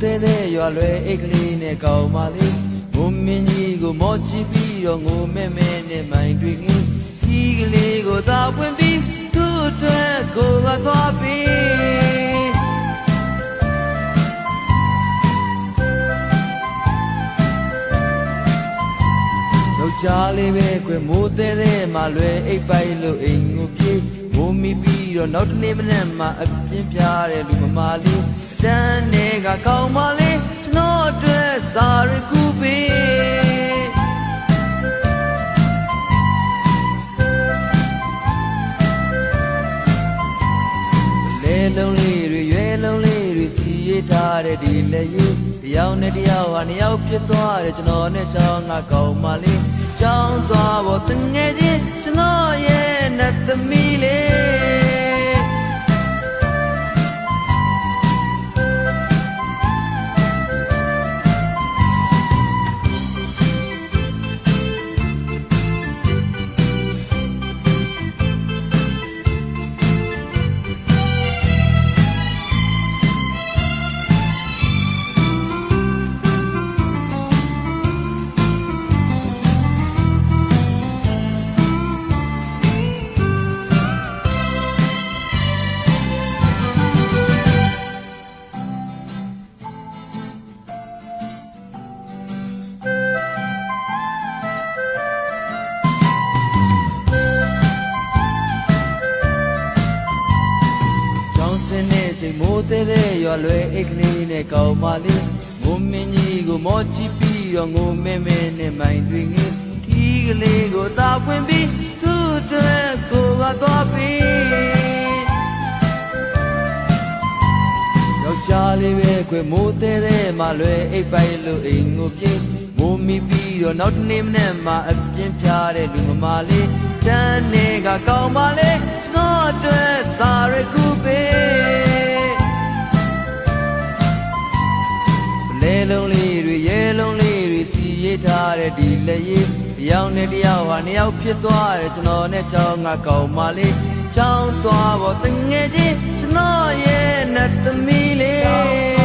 သေးတဲ့ရွာလွယ်အိတ်ကလေးနဲ့ကောင်းပါလေငုံမင်းကြီးကိုမောချပြီးတော့ငိုမဲမဲနဲ့မိုင်တွေငင်းဒီကလေးကိုသာပွင့်ပြီးသူ့အတွက်ကိုယ်ကသွားပြီးယောက်ျားလေးပဲကွယ်မိုးသေးသေးမှလွယ်အိပ်ပိုက်လို့အိမ်ကိုပြေးငိုမိပြီး တော့နောက်တနေ့မနေ့မှအပြင်းပြတဲ့လူမမာလေးအတန်းနေကကောင်းမလေးကျွန်တော်အတွက်စာရခုပေးလေလုံးလေးတွေရွယ်လုံးလေးတွေစီရထားတဲ့ဒီလက်ရည်တယောက်နဲ့တယောက်ဟာနှစ်ယောက်ဖြစ်သွားတယ်ကျွန်တော်နဲ့ချောင်းငါကောင်းမလေးကြောင်းသွားဖို့တငယ်ချင်း ချိန်မိုးသေးတဲ့ရွာလွယ်အိတ်ကလေးနဲ့ကောင်းပါလေငုံမင်းကြီးကိုမောချပြီးတော့ငိုမဲမဲနဲ့မိုင်တွေငင်းဒီကလေးကိုသာပွင့်ပြီးသူ့အတွက်ကိုယ်ကသွားပြီးယောက်ျားလေးပဲခွေမိုးသေးသေးမှလွယ်အိပ်ပိုက်လို့အိမ်ကိုပြေးမိုးမိပြီးတော့နောက်တနေ့မနေ့မှအပြင်းပြတဲ့လူမမာလေးတန်းနေကကောင်းပါလေကျွန်တော် တဲ့ဒီလက်ရည်တယောက်နဲ့တယောက်ဟာနှစ်ယောက်ဖြစ်သွားတယ်ကျွန်တော်နဲ့ချောင်းငါကောင်းပါလေချောင်းသွားဖို့တငယ်ချင်းကျွန်တော်ရဲ့နဲ့သမီးလေး